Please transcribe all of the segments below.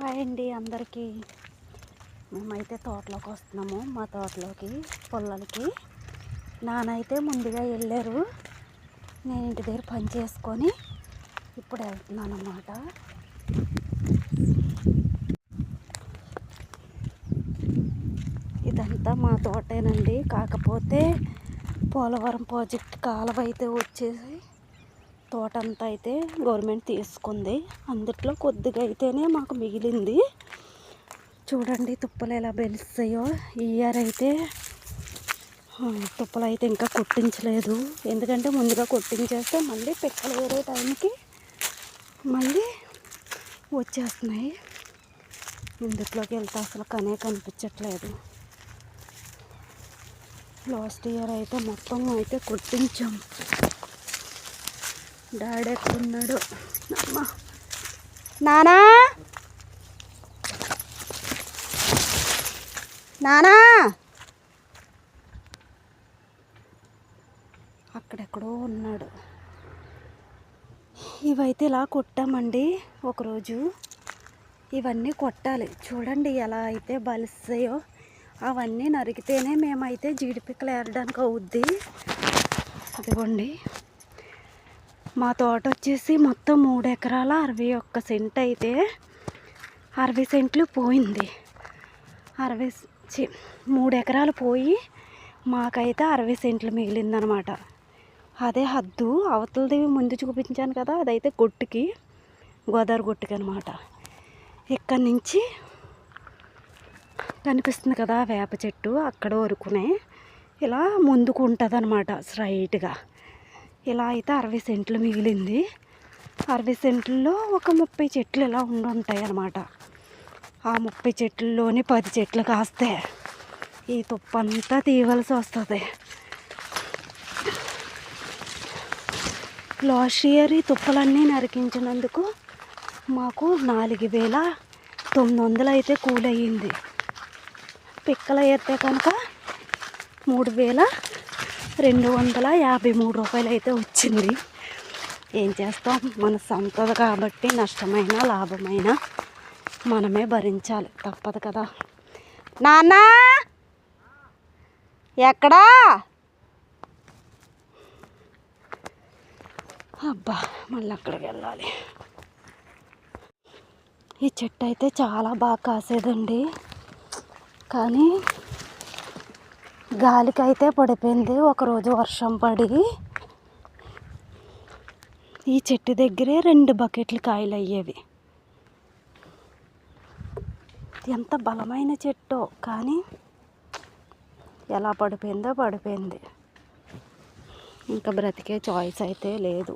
Hi అండి అందరికీ. మేమైతే తోటలోకి వస్తున్నాము మా తోటలోకి పొలాలకి. నానైతే ముందుగా వెళ్ళారు. నేను ఇంటి దగ్గర పని చేసుకొని ఇప్పుడు వెళ్తున్నాను అన్నమాట ఇదంతా మా తోటేనండి. కాకపోతే పోలవరం ప్రాజెక్ట్ కాలువ అయితే వచ్చేసి తోట అంతా అయితే గవర్నమెంట్ తీసుకుంది. అందుట్లో కొద్దిగా అయితేనే మాకు మిగిలింది. చూడండి తుప్పలు ఎలా పెలుస్తాయో ఈ ఇయర్ అయితే తుప్పలు అయితే ఇంకా కొట్టించలేదు. ఎందుకంటే ముందుగా కొట్టించేస్తే మళ్ళీ పిక్కలు వేరే టైంకి మళ్ళీ వచ్చేస్తున్నాయి. ఇందులోకి వెళ్తే అసలు కనే కనిపించట్లేదు. లాస్ట్ ఇయర్ అయితే మొత్తం అయితే కొట్టించాం. డాడీ ఎక్కడున్నాడు? అమ్మ. నానా? నానా? అక్కడెక్కడో ఉన్నాడు. ఇవైతే ఇలా కొట్టామండి ఒకరోజు. ఇవన్నీ కొట్టాలి. చూడండి ఎలా అయితే బలిస్తాయో. అవన్నీ నరికితేనే మేమైతే జీడిపిక్కలు ఏరడానికి అవుద్ది అదిగోండి మా తోట వచ్చేసి మొత్తం మూడు ఎకరాల అరవై ఒక్క సెంట్ అయితే అరవై సెంట్లు పోయింది. అరవై మూడు ఎకరాలు పోయి మాకైతే అరవై సెంట్లు మిగిలిందనమాట. అదే హద్దు అవతలది ముందు చూపించాను కదా అదైతే గొట్టుకి గోదావరి గొట్టుకి అనమాట. ఇక్కడి నుంచి కనిపిస్తుంది కదా వేప చెట్టు అక్కడ వరకునే ఇలా ముందుకు ఉంటుంది అనమాట స్ట్రైట్గా ఇలా అయితే అరవై సెంట్లు మిగిలింది అరవై సెంట్లలో ఒక ముప్పై చెట్లు ఇలా ఉండి ఉంటాయి అన్నమాట. ఆ ముప్పై చెట్లలోనే పది చెట్లు కాస్తే ఈ తుప్పంతా తీయవలసి వస్తుంది. లాస్ట్ ఇయర్ ఈ తుప్పలన్నీ నరికించినందుకు మాకు నాలుగు వేల తొమ్మిది వందలు అయితే కూలయ్యింది. పిక్కలు అయితే కనుక మూడు వేల రెండు వందల యాభై మూడు రూపాయలు అయితే వచ్చింది. ఏం చేస్తాం? మన సొంతది కాబట్టి నష్టమైన లాభమైన మనమే భరించాలి. తప్పదు కదా. నాన్న! ఎక్కడా? అబ్బా మళ్ళీ అక్కడికి వెళ్ళాలి. ఈ చెట్టు అయితే చాలా బాగా కాసేదండి. కానీ గాలికి అయితే పడిపోయింది ఒకరోజు వర్షం పడి ఈ చెట్టు దగ్గరే రెండు బకెట్లు కాయలు అయ్యేవి ఎంత బలమైన చెట్టు కానీ ఎలా పడిపోయిందో పడిపోయింది. ఇంకా బ్రతికే చాయిస్ అయితే లేదు.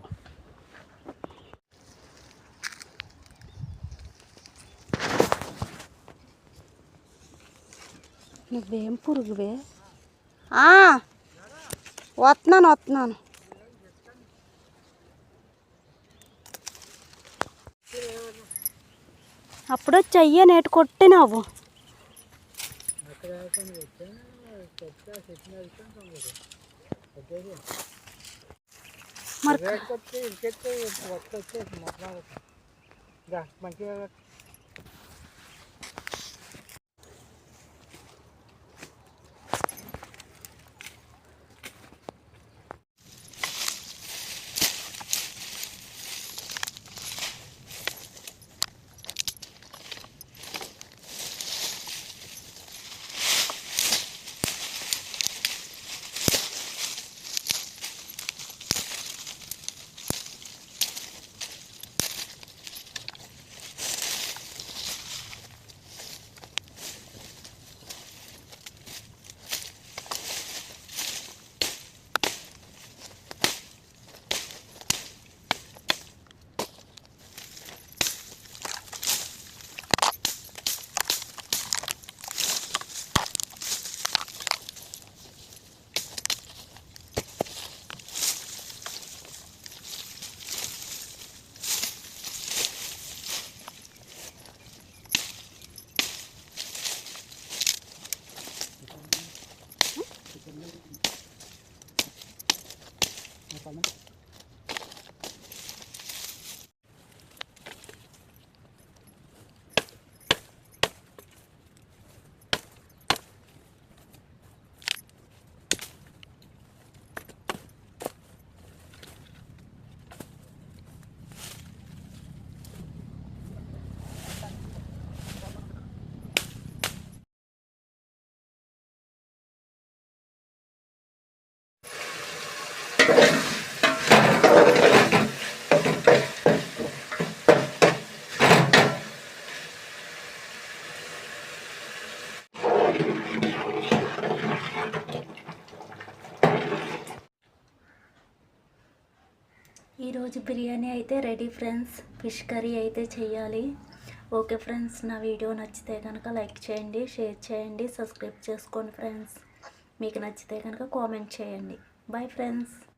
నువ్వేం పురుగువే? వస్తున్నాను వస్తున్నాను అప్పుడు చెయ్య నేటి కొట్టినావు మరి మంచిగా ఈరోజు బిర్యానీ అయితే రెడీ ఫ్రెండ్స్. ఫిష్ కర్రీ అయితే చేయాలి. ఓకే ఫ్రెండ్స్ నా వీడియో నచ్చితే కనుక లైక్ చేయండి షేర్ చేయండి సబ్స్క్రైబ్ చేసుకోండి ఫ్రెండ్స్. మీకు నచ్చితే కనుక కామెంట్ చేయండి. Bye friends.